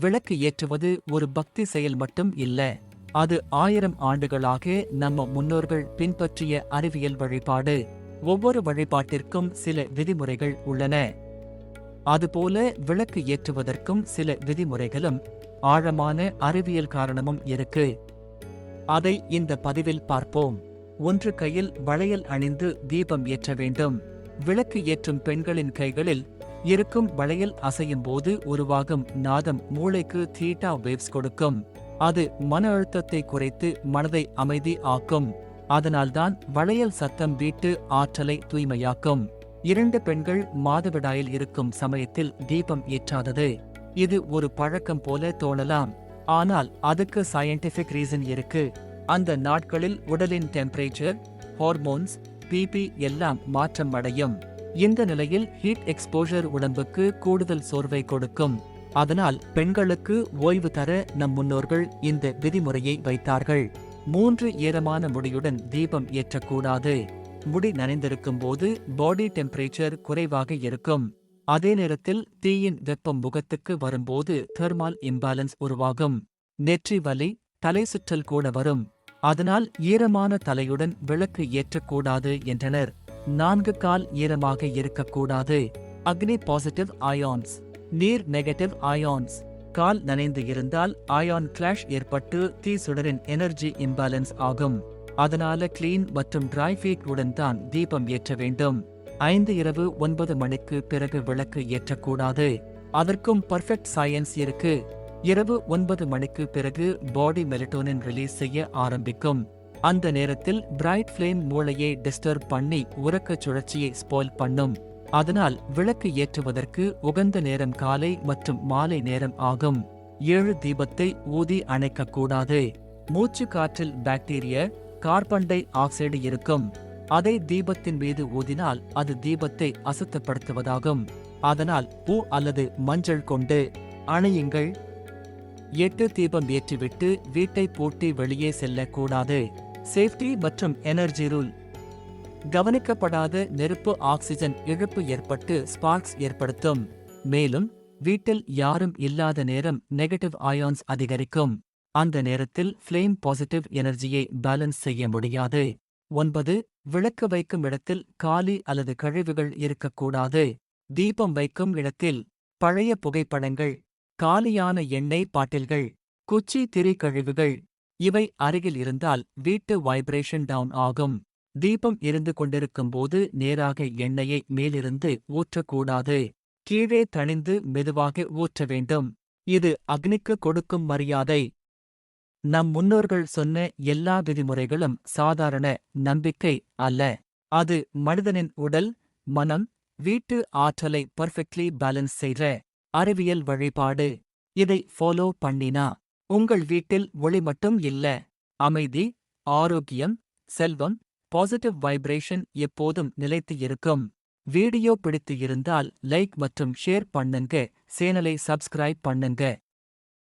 விளக்கு ஏற்றுவது ஒரு பக்தி செயல் மட்டும் இல்ல. அது ஆயிரம் ஆண்டுகளாக நம்ம முன்னோர்கள் பின்பற்றிய அறிவியல் வழிபாடு. ஒவ்வொரு வழிபாட்டிற்கும் சில விதிமுறைகள் உள்ளன. அதுபோல விளக்கு ஏற்றுவதற்கும் சில விதிமுறைகளும் ஆழமான அறிவியல் காரணமும் இருக்கு. அதை இந்த பதிவில் பார்ப்போம். ஒன்று கையில் வளையல் அணிந்து தீபம் ஏற்ற வேண்டும். விளக்கு ஏற்றும் பெண்களின் கைகளில் இருக்கும் வளையல் அசையும் போது உருவாகும் நாதம் மூளைக்கு தீட்டா வேவ்ஸ் கொடுக்கும். அது மன அழுத்தத்தை குறைத்து மனதை அமைதி ஆக்கும். அதனால்தான் வளையல் சத்தம் வீட்டு ஆற்றலை தூய்மையாக்கும். இரண்டு பெண்கள் மாதவிடாயில் இருக்கும் சமயத்தில் தீபம் ஏற்றாதது. இது ஒரு பழக்கம் போல தோணலாம். ஆனால் அதுக்கு சயின்டிபிக் ரீசன் இருக்கு. அந்த நாட்களில் உடலின் டெம்பரேச்சர் ஹார்மோன்ஸ் பிபி எல்லாம் மாற்றம் அடையும். இந்த நிலையில் ஹீட் எக்ஸ்போஷர் உடம்புக்கு கூடுதல் சோர்வை கொடுக்கும். அதனால் பெண்களுக்கு ஓய்வு தர நம் முன்னோர்கள் இந்த விதிமுறையை வைத்தார்கள். மூன்று ஈரமான முடியுடன் தீபம் ஏற்றக்கூடாது. முடி நனைந்திருக்கும் போது பாடி டெம்பரேச்சர் குறைவாக இருக்கும். அதே நேரத்தில் தீயின் வெப்பம் முகத்துக்கு வரும்போது தெர்மால் இம்பாலன்ஸ் உருவாகும். நெற்றி வலி தலை சுற்றல் கூட வரும். அதனால் ஈரமான தலையுடன் விளக்கு ஏற்றக்கூடாது என்றனர். நான்கு கால் ஈரமாக இருக்கக்கூடாது. அக்னி பாசிட்டிவ் அயான்ஸ் நீர் நெகட்டிவ் அயான்ஸ் கால் நனைந்து இருந்தால் அயான் கிளாஷ் ஏற்பட்டு தீ சுடரின் எனர்ஜி இம்பேலன்ஸ் ஆகும். அதனால கிளீன் மற்றும் டிரை ஃபீட் உடன் தான் தீபம் ஏற்ற வேண்டும். ஐந்து இரவு ஒன்பது மணிக்கு பிறகு விளக்கு ஏற்றக்கூடாது. அதற்கும் பர்ஃபெக்ட் சயின்ஸ் இருக்கு. இரவு ஒன்பது மணிக்கு பிறகு பாடி மெலட்டோனின் ரிலீஸ் செய்ய ஆரம்பிக்கும். அந்த நேரத்தில் பிரைட் ஃப்ளேம் மூளையை டிஸ்டர்ப் பண்ணி உறக்கச் சுழற்சியை ஸ்பாயில் பண்ணும். அதனால் விளக்கு ஏற்றுவதற்கு உகந்த நேரம் காலை மற்றும் மாலை நேரம் ஆகும். ஏழு தீபத்தை ஊதி அணைக்கக்கூடாது மூச்சு காற்றில் பாக்டீரிய கார்பன் டை ஆக்சைடு இருக்கும். அதை தீபத்தின் மீது ஊதினால் அது தீபத்தை அசுத்தப்படுத்துவதாகும். அதனால் பூ அல்லது மஞ்சள் கொண்டு அணையுங்கள். எட்டு தீபம் ஏற்றிவிட்டு வீட்டை பூட்டி வெளியே செல்லக்கூடாது சேஃப்டி மற்றும் எனர்ஜி ரூல். கவனிக்கப்படாத நெருப்பு ஆக்சிஜன் இழப்பு ஏற்பட்டு ஸ்பார்க்ஸ் ஏற்படுத்தும். மேலும் வீட்டில் யாரும் இல்லாத நேரம் நெகட்டிவ் அயான்ஸ் அதிகரிக்கும். அந்த நேரத்தில் ஃப்ளேம் பாசிட்டிவ் எனர்ஜியை பேலன்ஸ் செய்ய முடியாது. ஒன்பது விளக்கு வைக்கும் இடத்தில் காலி அல்லது கழிவுகள் இருக்கக்கூடாது. தீபம் வைக்கும் இடத்தில் பழைய புகைப்படங்கள் காலியான எண்ணெய் பாட்டில்கள் குச்சி திரி கழிவுகள் இவை அருகில் இருந்தால் வீட்டு வைப்ரேஷன் டவுன் ஆகும். தீபம் இருந்து கொண்டிருக்கும் போது நேராக எண்ணெயை மேலிருந்து ஊற்றக்கூடாது. கீழே தணிந்து மெதுவாக ஊற்ற வேண்டும். இது அக்னிக்கு கொடுக்கும் மரியாதை. நம் முன்னோர்கள் சொன்ன எல்லா விதிமுறைகளும் சாதாரண நம்பிக்கை அல்ல. அது மனிதனின் உடல் மனம் வீட்டு ஆற்றலை பர்ஃபெக்ட்லி பேலன்ஸ் செய்ற அறிவியல் வழிபாடு. இதை ஃபாலோ பண்ணினா உங்கள் வீட்டில் ஒளி மட்டும் இல்ல. அமைதி ஆரோக்கியம் செல்வம் பாசிட்டிவ் வைப்ரேஷன் எப்போதும் நிலைத்து இருக்கும். வீடியோ பிடித்து இருந்தால் லைக் மற்றும் ஷேர் பண்ணுங்க. சேனலை சப்ஸ்கிரைப் பண்ணுங்க.